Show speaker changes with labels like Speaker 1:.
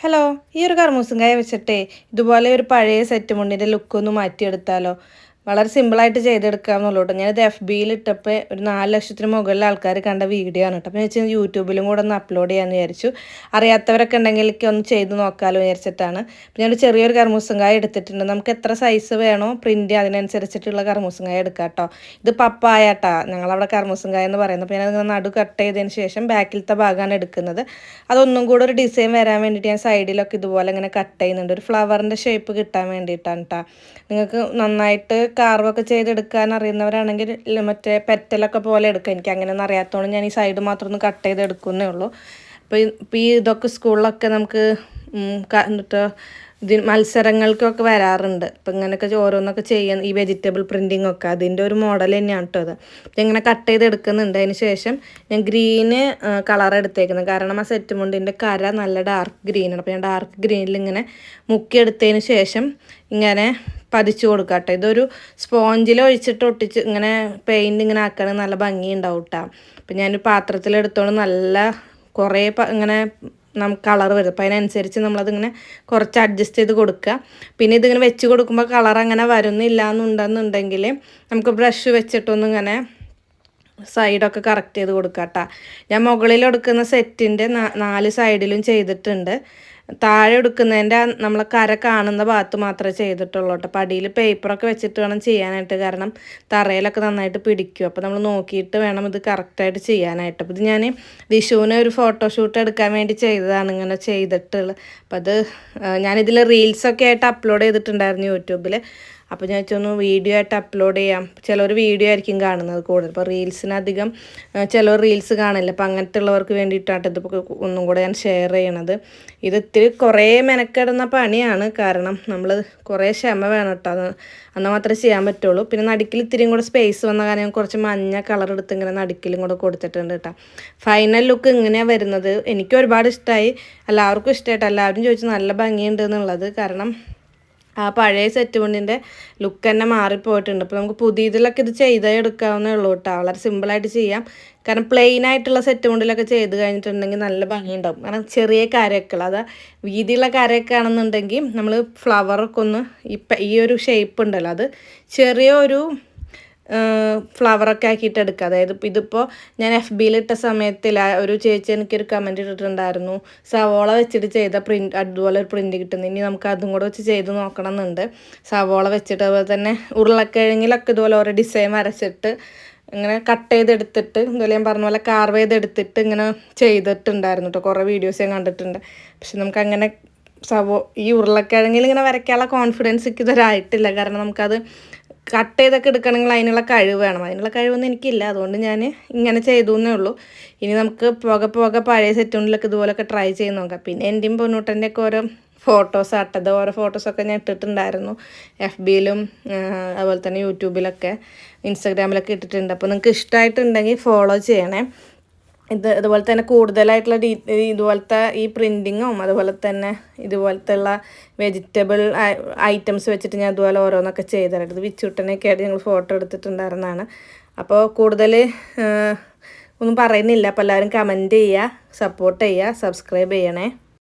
Speaker 1: Hello ഈ ഒരു കർമൂസും കായ വെച്ചിട്ടേ ഇതുപോലെ ഒരു പഴയ സെറ്റ് മുണ്ടിന്റെ ലുക്കൊന്ന് മാറ്റിയെടുത്താലോ. വളരെ സിമ്പിളായിട്ട് ചെയ്തെടുക്കാമെന്നുള്ളൂ കേട്ടോ ഞാനിത് എഫ് ബിയിൽ ഇട്ടപ്പോൾ ഒരു നാല് ലക്ഷത്തിന് മുകളിൽ ആൾക്കാർ കണ്ട വീഡിയോ ആണ് കേട്ടോ അപ്പോൾ ഞാൻ വെച്ചാൽ യൂട്യൂബിലും കൂടെ ഒന്ന് അപ്ലോഡ് ചെയ്യാമെന്ന് വിചാരിച്ചു. അറിയാത്തവരൊക്കെ ഉണ്ടെങ്കിൽ ഒന്ന് ചെയ്ത് നോക്കാമല്ലോ വിചാരിച്ചിട്ടാണ്. അപ്പോൾ ഞാനൊരു ചെറിയൊരു കർമൂസും എടുത്തിട്ടുണ്ട്. നമുക്ക് എത്ര സൈസ് വേണോ പ്രിന്റ് അതിനനുസരിച്ചിട്ടുള്ള കർമൂസും കായ എടുക്കാം കേട്ടോ ഇത് പപ്പായ കേട്ടോ ഞങ്ങളവിടെ കർമൂസും എന്ന് പറയുന്നത്. അപ്പോൾ ഞാനത് നടു കട്ട് ചെയ്തതിന് ശേഷം ബാക്കിലത്തെ ഭാഗമാണ് എടുക്കുന്നത്. അതൊന്നും കൂടെ ഒരു ഡിസൈൻ വരാൻ വേണ്ടിയിട്ട് ഞാൻ സൈഡിലൊക്കെ ഇതുപോലെ ഇങ്ങനെ കട്ട് ചെയ്യുന്നുണ്ട്. ഒരു ഫ്ലവറിന്റെ ഷേപ്പ് കിട്ടാൻ വേണ്ടിയിട്ടാണ് കേട്ടോ നിങ്ങൾക്ക് നന്നായിട്ട് കാർവൊക്കെ ചെയ്തെടുക്കാൻ അറിയുന്നവരാണെങ്കിൽ മറ്റേ പെറ്റലൊക്കെ പോലെ എടുക്കാം. എനിക്ക് അങ്ങനെയൊന്നും അറിയാത്തതുകൊണ്ട് ഞാൻ ഈ സൈഡ് മാത്രം ഒന്ന് കട്ട് ചെയ്തെടുക്കുന്നേ ഉള്ളൂ. അപ്പോൾ ഈ ഇതൊക്കെ സ്കൂളിലൊക്കെ നമുക്ക് എന്നിട്ട് ഇതിന് മത്സരങ്ങൾക്കൊക്കെ വരാറുണ്ട്. അപ്പം ഇങ്ങനെയൊക്കെ ഓരോന്നൊക്കെ ചെയ്യാൻ ഈ വെജിറ്റബിൾ പ്രിന്റിംഗ് ഒക്കെ അതിന്റെ ഒരു മോഡൽ തന്നെയാണ് കേട്ടോ അത്. ഇങ്ങനെ കട്ട് ചെയ്ത് എടുക്കുന്നുണ്ട് അതിന് ശേഷം ഞാൻ ഗ്രീന് കളർ എടുത്തേക്കുന്നത്. കാരണം ആ സെറ്റ് മുണ്ടിന്റെ കര നല്ല ഡാർക്ക് ഗ്രീനാണ് അപ്പോൾ ഞാൻ ഡാർക്ക് ഗ്രീനിൽ ഇങ്ങനെ മുക്കിയെടുത്തതിന് ശേഷം ഇങ്ങനെ പതിച്ചു കൊടുക്കുക കേട്ടോ ഇതൊരു സ്പോഞ്ചിൽ ഒഴിച്ചിട്ട് ഒട്ടിച്ച് ഇങ്ങനെ പെയിന്റ് ഇങ്ങനെ ആക്കണ നല്ല ഭംഗി ഉണ്ടാവും കേട്ടോ അപ്പം ഞാൻ പാത്രത്തിലെടുത്തോണ്ട് നല്ല കുറേ ഇങ്ങനെ നമുക്ക് കളർ വരും അപ്പോൾ അതിനനുസരിച്ച് നമ്മളതിങ്ങനെ കുറച്ച് അഡ്ജസ്റ്റ് ചെയ്ത് കൊടുക്കുക പിന്നെ ഇതിങ്ങനെ വെച്ച് കൊടുക്കുമ്പോൾ കളർ അങ്ങനെ വരുന്നില്ല എന്നുണ്ടെന്നുണ്ടെങ്കിൽ നമുക്ക് ബ്രഷ് വെച്ചിട്ടൊന്നും ഇങ്ങനെ സൈഡൊക്കെ കറക്റ്റ് ചെയ്ത് കൊടുക്കാം കേട്ടോ ഞാൻ മുകളിൽ എടുക്കുന്ന സെറ്റിന്റെ നാല് സൈഡിലും ചെയ്തിട്ടുണ്ട്. താഴെ എടുക്കുന്നതിന്റെ നമ്മൾ കര കാണുന്ന ഭാഗത്ത് മാത്രമേ ചെയ്തിട്ടുള്ളൂ കേട്ടോ. അപ്പോൾ അടിയിൽ പേപ്പറൊക്കെ വെച്ചിട്ട് വേണം ചെയ്യാനായിട്ട്. കാരണം തറയിലൊക്കെ നന്നായിട്ട് പിടിക്കും. അപ്പോൾ നമ്മൾ നോക്കിയിട്ട് വേണം ഇത് കറക്റ്റായിട്ട് ചെയ്യാനായിട്ട്. അപ്പോൾ ഇത് ഞാൻ വിഷുവിന് ഒരു ഫോട്ടോഷൂട്ട് എടുക്കാൻ വേണ്ടി ചെയ്തതാണ് ഇങ്ങനെ ചെയ്തിട്ടുള്ളത്. അപ്പോൾ അത് ഞാനിതിൽ റീൽസൊക്കെ ആയിട്ട് അപ്ലോഡ് ചെയ്തിട്ടുണ്ടായിരുന്നു യൂട്യൂബിൽ. അപ്പോൾ ഞാൻ വെച്ചൊന്ന് വീഡിയോ ആയിട്ട് അപ്ലോഡ് ചെയ്യാം. ചിലർ വീഡിയോ ആയിരിക്കും കാണുന്നത് കൂടുതൽ. ഇപ്പോൾ റീൽസിനധികം ചിലർ റീൽസ് കാണില്ല. അപ്പോൾ അങ്ങനത്തെ ഉള്ളവർക്ക് വേണ്ടിയിട്ടാണ് ഇതിപ്പോൾ ഒന്നും കൂടെ ഞാൻ ഷെയർ ചെയ്യണത്. ഇത് ഇത്തിരി കുറേ മെനക്കെടുന്ന പണിയാണ്. കാരണം നമ്മൾ കുറേ ക്ഷമ വേണം കേട്ടോ അത് മാത്രമേ ചെയ്യാൻ പറ്റുള്ളൂ. പിന്നെ നടുക്കിൽ ഇത്തിരിയും കൂടെ സ്പേസ് വന്ന കാരണം കുറച്ച് മഞ്ഞ കളർ എടുത്ത് ഇങ്ങനെ നടുക്കിലും കൂടെ കൊടുത്തിട്ടുണ്ട് കേട്ടോ ഫൈനൽ ലുക്ക് ഇങ്ങനെയാണ് വരുന്നത്. എനിക്ക് ഒരുപാട് ഇഷ്ടമായി എല്ലാവർക്കും ഇഷ്ടമായിട്ട് എല്ലാവരും ചോദിച്ചു നല്ല ഭംഗിയുണ്ട് എന്നുള്ളത്. കാരണം ആ പഴയ സെറ്റ് മുണ്ടിന്റെ ലുക്ക് തന്നെ മാറിപ്പോയിട്ടുണ്ട്. അപ്പോൾ നമുക്ക് പുതിയതിലൊക്കെ ഇത് ചെയ്തേ എടുക്കാവുന്നേ ഉള്ളൂ കേട്ടോ വളരെ സിമ്പിളായിട്ട് ചെയ്യാം. കാരണം പ്ലെയിൻ ആയിട്ടുള്ള സെറ്റ് മുണ്ടിലൊക്കെ ചെയ്ത് കഴിഞ്ഞിട്ടുണ്ടെങ്കിൽ നല്ല ഭംഗിയുണ്ടാവും. കാരണം ചെറിയ കരയൊക്കെ അതാ വീതിയുള്ള കരയൊക്കെ ആണെന്നുണ്ടെങ്കിൽ നമ്മൾ ഫ്ലവറൊക്കെ ഒന്ന് ഇപ്പം ഈ ഒരു ഷേപ്പ് ഉണ്ടല്ലോ അത് ചെറിയൊരു ഫ്ലവറൊക്കെ ആക്കിയിട്ട് എടുക്കുക. അതായത് ഇതിപ്പോൾ ഞാൻ എഫ് ബിയിൽ ഇട്ട സമയത്തിൽ ഒരു ചേച്ചി എനിക്കൊരു കമന്റ് ഇട്ടിട്ടുണ്ടായിരുന്നു. സവോള വെച്ചിട്ട് ചെയ്ത പ്രിന്റ് അതുപോലെ ഒരു പ്രിന്റ് കിട്ടുന്നു. ഇനി നമുക്ക് അതും കൂടെ വെച്ച് ചെയ്ത് നോക്കണം എന്നുണ്ട് സവോള വെച്ചിട്ട് അതുപോലെ തന്നെ ഉരുളക്കിഴങ്ങിലൊക്കെ ഇതുപോലെ ഓരോ ഡിസൈൻ വരച്ചിട്ട് ഇങ്ങനെ കട്ട് ചെയ്തെടുത്തിട്ട് ഇതുപോലെ ഞാൻ പറഞ്ഞ പോലെ കാർവ് ചെയ്തെടുത്തിട്ട് ഇങ്ങനെ ചെയ്തിട്ടുണ്ടായിരുന്നു കേട്ടോ കുറേ വീഡിയോസ് ഞാൻ കണ്ടിട്ടുണ്ട്. പക്ഷെ നമുക്ക് അങ്ങനെ സവോ ഈ ഉരുളക്കിഴങ്ങിൽ ഇങ്ങനെ വരയ്ക്കാനുള്ള കോൺഫിഡൻസ് എനിക്ക് ഇതുവരായിട്ടില്ല കാരണം നമുക്കത് കട്ട് ചെയ്തൊക്കെ എടുക്കണമെങ്കിൽ അതിനുള്ള കഴിവ് വേണം. അതിനുള്ള കഴിവൊന്നും എനിക്കില്ല. അതുകൊണ്ട് ഞാൻ ഇങ്ങനെ ചെയ്തു എന്നേ ഉള്ളൂ. ഇനി നമുക്ക് പോകെ പോകെ പഴയ സെറ്റുകളിലൊക്കെ ഇതുപോലൊക്കെ ട്രൈ ചെയ്ത് നോക്കാം. പിന്നെ എന്റെയും പൊന്നൂട്ടന്റെയൊക്കെ ഓരോ ഫോട്ടോസ് അട്ടത് ഓരോ ഫോട്ടോസൊക്കെ ഞാൻ ഇട്ടിട്ടുണ്ടായിരുന്നു. എഫ് ബിയിലും അതുപോലെ തന്നെ യൂട്യൂബിലൊക്കെ ഇൻസ്റ്റാഗ്രാമിലൊക്കെ ഇട്ടിട്ടുണ്ട്. അപ്പോൾ നിങ്ങൾക്ക് ഇഷ്ടമായിട്ടുണ്ടെങ്കിൽ ഫോളോ ചെയ്യണേ. ഇത് അതുപോലെ തന്നെ കൂടുതലായിട്ടുള്ള ഡീ ഇതുപോലത്തെ ഈ പ്രിന്റിങ്ങും അതുപോലെ തന്നെ ഇതുപോലത്തെ ഉള്ള വെജിറ്റബിൾ ഐറ്റംസ് വെച്ചിട്ട് ഞാൻ അതുപോലെ ഓരോന്നൊക്കെ ചെയ്തിട്ടുണ്ട്. ഇത് വിച്ചുട്ടനൊക്കെ ആയിട്ട് ഞങ്ങൾ ഫോട്ടോ എടുത്തിട്ടുണ്ടായിരുന്നതാണ്. അപ്പോൾ കൂടുതൽ ഒന്നും പറയുന്നില്ല. അപ്പോൾ എല്ലാവരും കമന്റ് ചെയ്യുക സപ്പോർട്ട് ചെയ്യുക സബ്സ്ക്രൈബ് ചെയ്യണേ.